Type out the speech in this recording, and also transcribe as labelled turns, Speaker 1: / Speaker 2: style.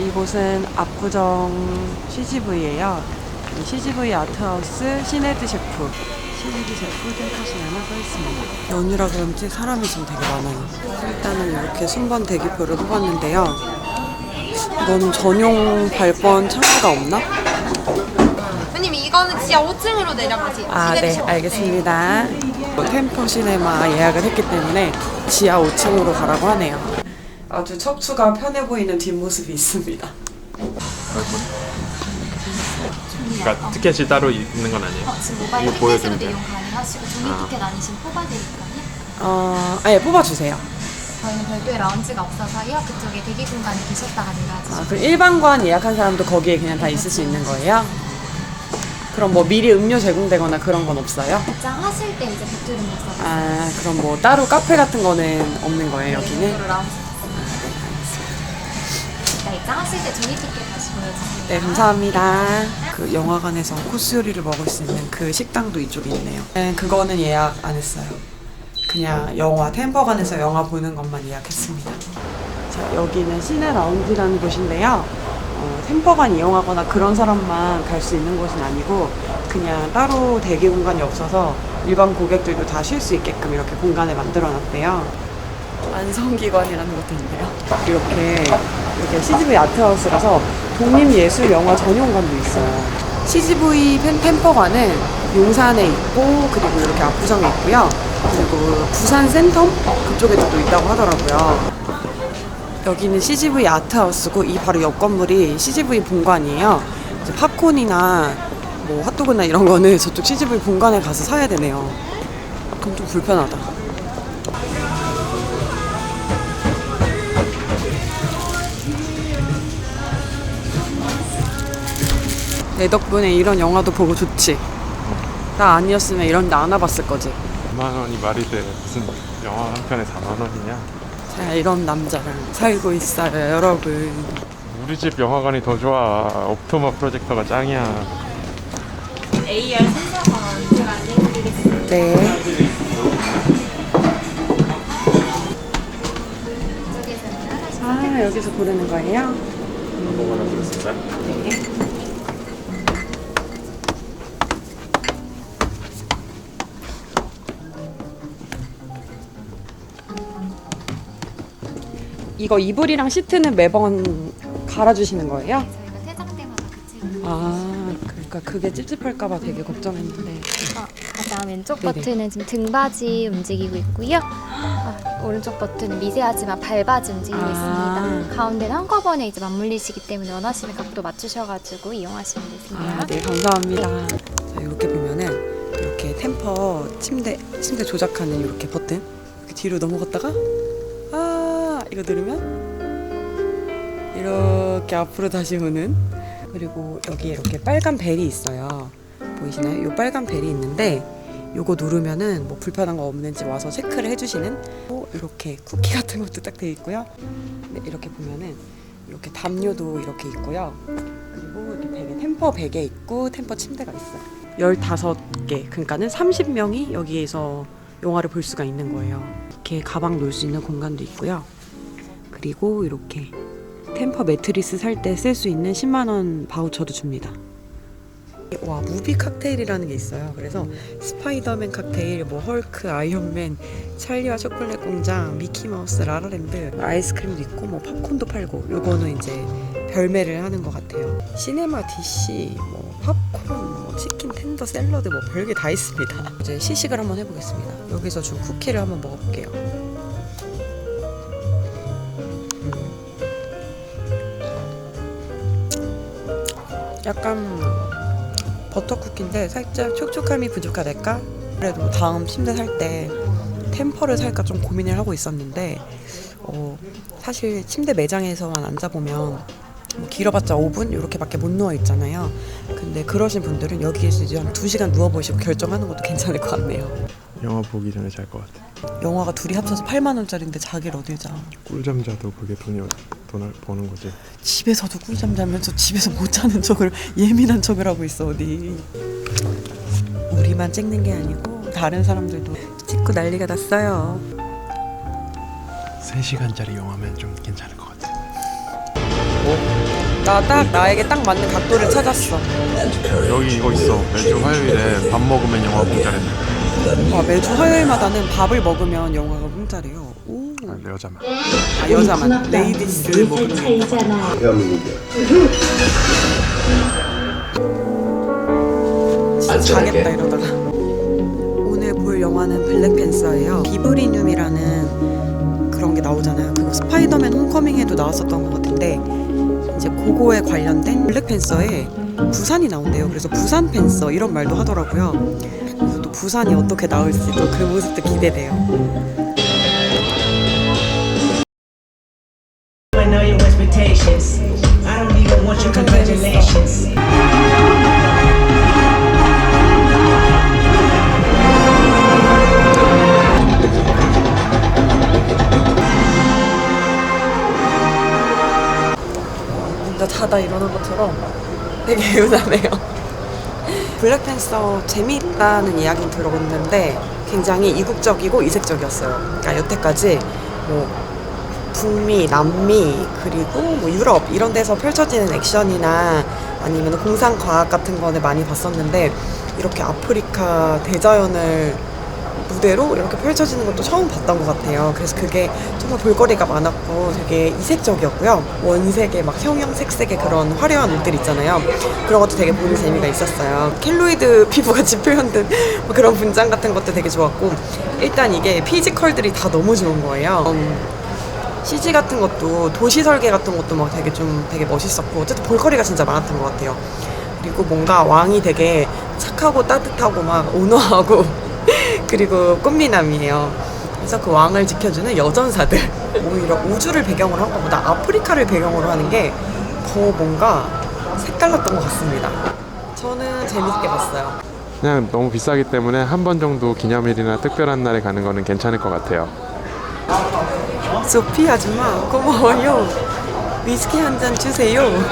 Speaker 1: 이곳은 압구정 CGV예요. 이 CGV 아트하우스 시네드 셰프. 시네드 셰프 템퍼시네만 써있습니다. 연휴라 그런지 사람이 지금 되게 많아요. 일단은 이렇게 순번 대기표를 뽑았는데요. 이거는 전용 발권 창구가 없나?
Speaker 2: 손님 이거는 지하 5층으로 내려가지.
Speaker 1: 아, 네, 알겠습니다. 템퍼 시네마 예약을 했기 때문에 지하 5층으로 가라고 하네요. 아주 척추가 편해 보이는 뒷모습이 있습니다.
Speaker 3: 그러니까 티켓이 따로 있는 건 아니에요.
Speaker 2: 지금 모바일
Speaker 3: 이거
Speaker 2: 티켓으로도
Speaker 3: 보여주면 돼요.
Speaker 2: 이용 가능하시고 종이
Speaker 3: 아.
Speaker 2: 티켓 아니신 뽑아드릴까요?
Speaker 1: 어, 네, 뽑아주세요.
Speaker 2: 저희는 별도의 라운지가 없어서요. 그쪽에 대기 공간에 계셨다가 내려가지고
Speaker 1: 아, 그럼 일반관 예약한 사람도 거기에 그냥 다 있을 수 있는 거예요? 그럼 뭐 미리 음료 제공되거나 그런 건 없어요?
Speaker 2: 입장하실 때 이제 배틀은 못 써요.
Speaker 1: 아, 그럼 뭐 따로 카페 같은 거는 없는 거예요, 여기는?
Speaker 2: 라운지 일단 입장하실 때 종이 티켓 다시 보여주세요.
Speaker 1: 네, 감사합니다. 그 영화관에서 코스 요리를 먹을 수 있는 그 식당도 이쪽에 있네요. 네, 그거는 예약 안 했어요. 그냥 영화 템퍼관에서 영화 보는 것만 예약했습니다. 자, 여기는 시내 라운지라는 곳인데요. 어, 템퍼관 이용하거나 그런 사람만 갈 수 있는 곳은 아니고 그냥 따로 대기 공간이 없어서 일반 고객들도 다 쉴 수 있게끔 이렇게 공간을 만들어 놨대요. 완성기관이라는 것도 있네요. 이렇게 이렇게 CGV 아트하우스라서 독립예술 영화 전용관도 있어요. CGV 펜 템퍼관은 용산에 있고 그리고 이렇게 압구정에 있고요. 그리고 부산 센텀 그쪽에도 또 있다고 하더라고요. 여기는 CGV 아트하우스고 이 바로 옆 건물이 CGV 본관이에요. 이제 팝콘이나 뭐 핫도그나 이런 거는 저쪽 CGV 본관에 가서 사야 되네요. 그럼 좀 불편하다. 내 덕분에 이런 영화도 보고 좋지. 나 아니었으면 이런 데 안 와봤을 거지.
Speaker 3: 4만 원이 말이 돼. 무슨 영화 한 편에 4만 원이냐?
Speaker 1: 자, 이런 남자랑 살고 있어요, 여러분.
Speaker 3: 우리 집 영화관이 더 좋아. 옵토마 프로젝터가 짱이야.
Speaker 2: AR 센서건 제가 안내해드리겠습니다.
Speaker 1: 네.
Speaker 2: 이쪽에서는 하나씩
Speaker 1: 아, 여기서 고르는 거예요?
Speaker 3: 뭐가 들었습니다.
Speaker 1: 이거 이불이랑 시트는 매번 갈아주시는 거예요?
Speaker 2: 저희가 퇴장 때마다 같이
Speaker 1: 아, 그러니까 그게 찝찝할까봐 되게 걱정했는데.
Speaker 2: 어, 가장 왼쪽
Speaker 1: 네네.
Speaker 2: 버튼은 지금 등받이 움직이고 있고요. 아, 오른쪽 버튼은 미세하지만 발바지 움직이고
Speaker 1: 아.
Speaker 2: 있습니다. 가운데는 한꺼번에 이제 맞물리시기 때문에 원하시는 각도 맞추셔가지고 이용하시면 되십니다.
Speaker 1: 아, 네, 감사합니다. 자, 이렇게 보면은 이렇게 템퍼 침대 침대 조작하는 이렇게 버튼 이렇게 뒤로 넘어갔다가 아 이거 누르면 이렇게 앞으로 다시 오는 그리고 여기 이렇게 빨간 벨이 있어요. 보이시나요? 이 빨간 벨이 있는데 요거 누르면은 뭐 불편한 거 없는지 와서 체크를 해주시는 또 이렇게 쿠키 같은 것도 딱 돼 있고요. 네, 이렇게 보면은 이렇게 담요도 이렇게 있고요. 그리고 이렇게 베개, 템퍼 베개 있고 템퍼 침대가 있어요. 15개, 그러니까는 30명이 여기에서 영화를 볼 수가 있는 거예요. 이렇게 가방 놓을 수 있는 공간도 있고요. 그리고 이렇게 템퍼 매트리스 살 때 쓸 수 있는 10만 원 바우처도 줍니다. 와 무비 칵테일이라는 게 있어요. 그래서 스파이더맨 칵테일, 뭐 헐크, 아이언맨, 찰리와 초콜릿 공장, 미키마우스, 라라랜드, 아이스크림도 있고 뭐 팝콘도 팔고 요거는 이제 별매를 하는 것 같아요. 시네마 DC, 뭐 팝콘, 뭐 치킨 텐더 샐러드 뭐 별게 다 있습니다. 이제 시식을 한번 해보겠습니다. 여기서 준 쿠키를 한번 먹어볼게요. 약간 버터 쿠키인데 살짝 촉촉함이 부족하달까? 그래도 다음 침대 살 때 템퍼를 살까 좀 고민을 하고 있었는데 어, 사실 침대 매장에서만 앉아보면 뭐 길어봤자 5분 이렇게밖에 못 누워 있잖아요. 근데 그러신 분들은 여기에서 이제 한 2시간 누워 보시고 결정하는 것도 괜찮을 것 같네요.
Speaker 3: 영화 보기 전에 잘 것 같아.
Speaker 1: 영화가 둘이 합쳐서 8만 원짜리인데 자기를 어딜 자?
Speaker 3: 꿀잠 자도 그게 돈이 돈을 버는 거지.
Speaker 1: 집에서도 꿀잠 자면서 집에서 못 자는 척을 예민한 척을 하고 있어 어디 우리만 찍는 게 아니고 다른 사람들도 찍고 난리가 났어요
Speaker 3: 3시간짜리 영화면 좀 괜찮을 것 같아.
Speaker 1: 어? 나딱 나에게 딱 맞는 각도를 찾았어.
Speaker 3: 여기 이거 있어. 매주 화요일에 밥 먹으면 영화 공짜래.
Speaker 1: 와, 매주 화요일마다는 밥을 먹으면 영화가 공짜래요. 오.
Speaker 3: 아, 내 여자만.
Speaker 1: 아, 여자만. 레이디스 뭐 그런 거.
Speaker 4: 차이잖아.
Speaker 1: 진짜 가겠다 이러다가 오늘 볼 영화는 블랙팬서예요 비브리늄이라는 그런 게 나오잖아요 그거 스파이더맨 홈커밍에도 나왔었던 것 같은데 이제 그거에 관련된 블랙팬서에 부산이 나온대요 그래서 부산 팬서 이런 말도 하더라고요 그래서 또 부산이 어떻게 나올지 또 그 모습도 기대돼요
Speaker 5: know your expectations. I don't even want your congratulations.
Speaker 1: 진짜 자다 일어난 것처럼 되게 개운하네요. 블랙팬서 재미있다는 이야기는 들었는데 굉장히 이국적이고 이색적이었어요. 그러니까 여태까지 뭐 북미, 남미 그리고 뭐 유럽 이런 데서 펼쳐지는 액션이나 아니면 공상 과학 같은 거를 많이 봤었는데 이렇게 아프리카 대자연을 무대로 이렇게 펼쳐지는 것도 처음 봤던 것 같아요. 그래서 그게 정말 볼거리가 많았고 되게 이색적이었고요. 원색의 막 형형색색의 그런 화려한 옷들 있잖아요. 그런 것도 되게 보는 재미가 있었어요. 켈로이드 피부같이 표현된 뭐 그런 분장 같은 것도 되게 좋았고 일단 이게 피지컬들이 다 너무 좋은 거예요. 음, CG 같은 것도 도시 설계 같은 것도 막 되게 좀 되게 멋있었고 어쨌든 볼거리가 진짜 많았던 것 같아요. 그리고 뭔가 왕이 되게 착하고 따뜻하고 막 온화하고 그리고 꽃미남이에요. 그래서 그 왕을 지켜주는 여전사들 오히려 우주를 배경으로 한 것보다 아프리카를 배경으로 하는 게 더 뭔가 색달랐던 것 같습니다. 저는 재밌게 봤어요.
Speaker 3: 그냥 너무 비싸기 때문에 한 번 정도 기념일이나 특별한 날에 가는 거는 괜찮을 것 같아요.
Speaker 1: 소피 아줌마 고마워요. 위스키 한 잔 주세요.